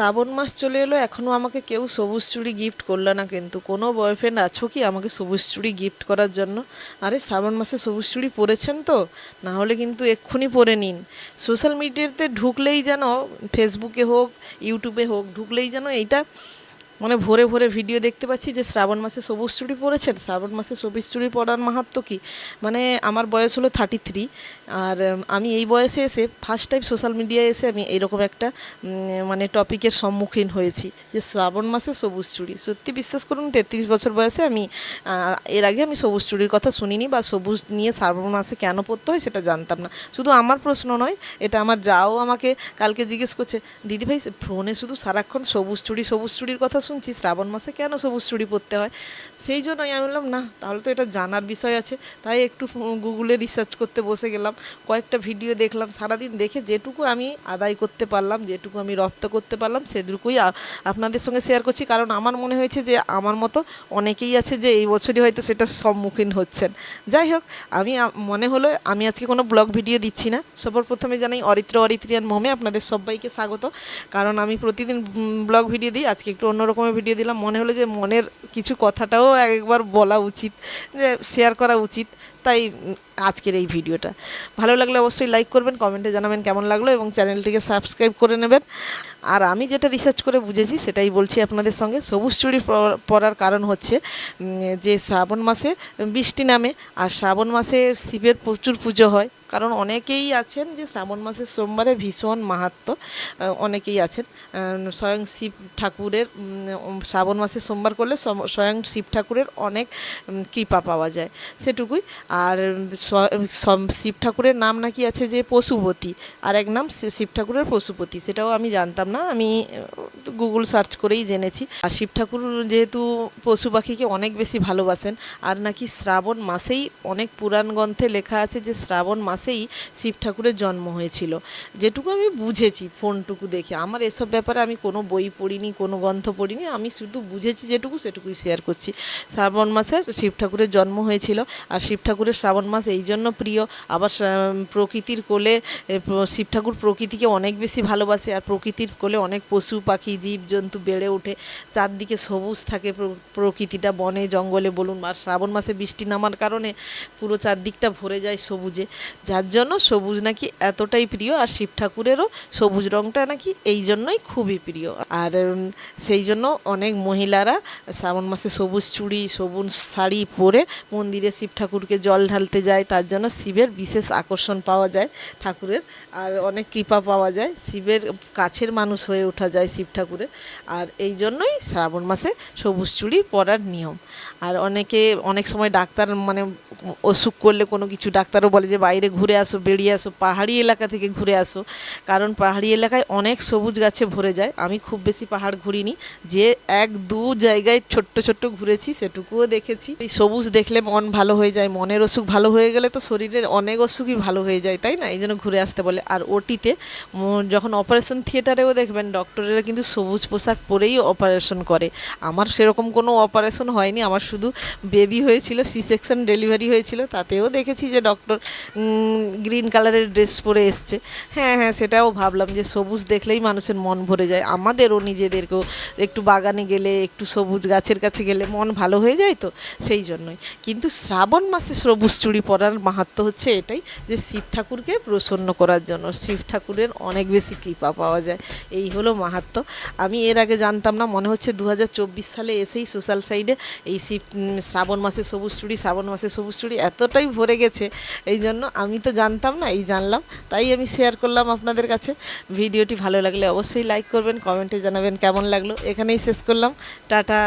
শ্রাবণ মাস চলে এলো এখনও আমাকে কেউ সবুজ চুড়ি গিফট করল না কিন্তু। কোনো বয়ফ্রেন্ড আছো কি আমাকে সবুজ চুড়ি গিফট করার জন্য? আরে শ্রাবণ মাসে সবুজ চুড়ি পরেছেন তো? না হলে কিন্তু এক্ষুনি পরে নিন। সোশ্যাল মিডিয়াতে ঢুকলেই যেন ফেসবুকে হোক ইউটিউবে হোক, ঢুকলেই যেন এইটা মানে ভোরে ভোরে ভিডিও দেখতে পাচ্ছি যে শ্রাবণ মাসে সবুজ চুড়ি পরেছেন। শ্রাবণ মাসে সবুজ চুড়ি পরার মাহাত্ম কী? মানে আমার বয়স হলো থার্টি থ্রি আর আমি এই বয়সে এসে ফার্স্ট টাইম সোশ্যাল মিডিয়ায় এসে আমি এরকম একটা মানে টপিকের সম্মুখীন হয়েছি যে শ্রাবণ মাসে সবুজ চুড়ি। সত্যি বিশ্বাস করুন, তেত্রিশ বছর বয়সে আমি এর আগে আমি সবুজ চুড়ির কথা শুনিনি বা সবুজ নিয়ে শ্রাবণ মাসে কেন পড়তে হয় সেটা জানতাম না। শুধু আমার প্রশ্ন নয়, এটা আমার যাও আমাকে কালকে জিজ্ঞেস করছে দিদিভাই ফোনে শুধু সারাক্ষণ সবুজ চুড়ি, সবুজ চুড়ির কথা শুনছি, শ্রাবণ মাসে কেন সবুজ চুড়ি পরতে হয়? সেই জন্যই আমি বললাম, না, তাহলে তো এটা জানার বিষয় আছে। তাই একটু গুগলে রিসার্চ করতে বসে গেলাম। কয়েকটা ভিডিও দেখলাম, সারাদিন দেখে যেটুকু আমি আদায় করতে পারলাম, যেটুকু আমি রপ্ত করতে পারলাম, সেটুকুই আপনাদের সঙ্গে শেয়ার করছি। কারণ আমার মনে হয়েছে যে, আমার মতো অনেকেই আছে যে, এই বছরই হয়তো সেটা সম্মুখীন হচ্ছেন। যাই হোক, আমি মনে হলো, আমি আজকে কোনো ব্লগ ভিডিও দিচ্ছি না। সবার প্রথমে জানাই, অরিত্র অরিত্রিয়ান মোমে আপনাদের সবাইকে স্বাগত। কারণ আমি প্রতিদিন ব্লগ ভিডিও দিই, আজকে একটু অন্য রকমের ভিডিও দিলাম, মনে হলো যে মনের কিছু কথাটাও একবার বলা উচিত, যে শেয়ার করা উচিত, তাই আজকের এই ভিডিওটা ভালো লাগলে অবশ্যই লাইক করবেন কমেন্টে জানাবেন কেমন লাগল এবং চ্যানেলটিকে সাবস্ক্রাইব করে নেবেন। আর আমি যেটা রিসার্চ করে বুঝেছি, সেটাই বলছি আপনাদের সঙ্গে, সবুজ চুড়ি পরার কারণ হচ্ছে যে শ্রাবণ মাসে বৃষ্টি নামে, আর শ্রাবণ মাসে শিবের প্রচুর পুজো হয়। কারণ অনেকেই আছেন যে শ্রাবণ মাসের সোমবারে ভীষণ মাহাত্ম অনেকেই আছেন স্বয়ং শিব ঠাকুরের শ্রাবণ মাসে সোমবার করলে স্বয়ং শিব ঠাকুরের অনেক কৃপা পাওয়া যায়। সেটুকুই। আর শিব ঠাকুরের নাম নাকি আছে যে পশুপতি। আর এক নাম শিব ঠাকুরের পশুপতি। সেটাও আমি জানতাম না। আমি গুগল সার্চ করেই জেনেছি। আর শিব ঠাকুর যেহেতু পশু পাখিকে অনেক বেশি ভালোবাসেন, আর নাকি শ্রাবণ মাসেই অনেক পুরাণ গ্রন্থে লেখা আছে যে শ্রাবণ মাসেই শিব ঠাকুরের জন্ম হয়েছিল। যেটুকু আমি বুঝেছি ফোনটুকু দেখে। আমার এসব ব্যাপারে আমি কোনো বই পড়িনি, কোনো গ্রন্থ পড়িনি। আমি শুধু বুঝেছি যেটুকু সেটুকুই শেয়ার করছি। শ্রাবণ মাসে শিব ঠাকুরের জন্ম হয়েছিল আর শিব ঠাকুরের শ্রাবণ মাস এই জন্য প্রিয়। আবার প্রকৃতির কোলে শিব ঠাকুর প্রকৃতিকে অনেক বেশি ভালোবাসে আর প্রকৃতির কোলে অনেক পশু পাখি জীব জন্তু বেড়ে ওঠে। চারদিকে সবুজ থাকে প্রকৃতিটা বনে, জঙ্গলে বলুন। আর শ্রাবণ মাসে বৃষ্টি নামার কারণে পুরো চারদিকটা ভরে যায় সবুজে। যার জন্য সবুজ নাকি এতটাই প্রিয়, আর শিব ঠাকুরেরও সবুজ রঙটা নাকি এই জন্যই খুবই প্রিয়। আর সেই জন্য অনেক মহিলারা শ্রাবণ মাসে সবুজ চুড়ি, সবুজ শাড়ি পরে মন্দিরে শিব ঠাকুরকে জল ঢালতে যায়, তার জন্য শিবের বিশেষ আকর্ষণ পাওয়া যায় ঠাকুরের। আর অনেক কৃপা পাওয়া যায়, শিবের কাছের মানুষ হয়ে ওঠা যায় শিব ঠাকুরের। আর এই জন্যই শ্রাবণ মাসে সবুজ চুড়ি পরার নিয়ম। আর অনেকে অনেক সময় ডাক্তার মানে অসুখ করলে কোনো কিছু ডাক্তারও বলে যে বাইরে ঘুরে আসো, বেরিয়ে আসো, পাহাড়ি এলাকা থেকে ঘুরে আসো। কারণ পাহাড়ি এলাকায় অনেক সবুজ গাছে ভরে যায়। আমি খুব বেশি পাহাড় ঘুরিনি। যে এক দু জায়গায় ছোট্ট ছোট্ট ঘুরেছি, সেটুকুও দেখেছি। এই সবুজ দেখলে মন ভালো হয়ে যায়, মনের অসুখ ভালো হয়ে গেলে তো শরীরের অনেক অসুখই ভালো হয়ে যায়, তাই না? এই জন্য ঘুরে আসতে বলে। আর ওটিতে যখন অপারেশন থিয়েটারেও দেখবেন ডক্টরেরা কিন্তু সবুজ পোশাক পরেই অপারেশন করে। আমার সেরকম কোনো অপারেশন হয়নি। আমার শুধু বেবি হয়েছিল সি সেকশন ডেলিভারি হয়েছিল, তাতেও দেখেছি যে ডক্টর গ্রিন কালারের ড্রেস পরে এসছে। হ্যাঁ হ্যাঁ সেটাও ভাবলাম যে সবুজ দেখলেই মানুষের মন ভরে যায়। আমাদেরও নিজেদেরকেও একটু বাগানে গেলে, একটু সবুজ গাছের কাছে গেলে মন ভালো হয়ে যায় তো, সেই জন্যই। কিন্তু শ্রাবণ মাসে সবুজ চুড়ি পরার মাহাত্ম হচ্ছে এটাই যে শিব ঠাকুরকে প্রসন্ন করার জন্য। শিব ঠাকুরের অনেক বেশি কৃপা পাওয়া যায়। এই হলো মাহাত্ম আমি এর আগে জানতাম না, মনে হচ্ছে দু হাজার চব্বিশ সালে এসেই সোশ্যাল সাইডে এই শিব শ্রাবণ মাসে সবুজ চুড়ি, শ্রাবণ মাসে সবুজ চুড়ি এতটাই ভরে গেছে, এই জন্য আমি তো জানতাম না, এই জানলাম। তাই আমি শেয়ার করলাম আপনাদের কাছে। ভিডিওটি ভালো লাগলে অবশ্যই লাইক করবেন কমেন্টে জানাবেন কেমন লাগল। এখানেই শেষ করলাম। টাটা।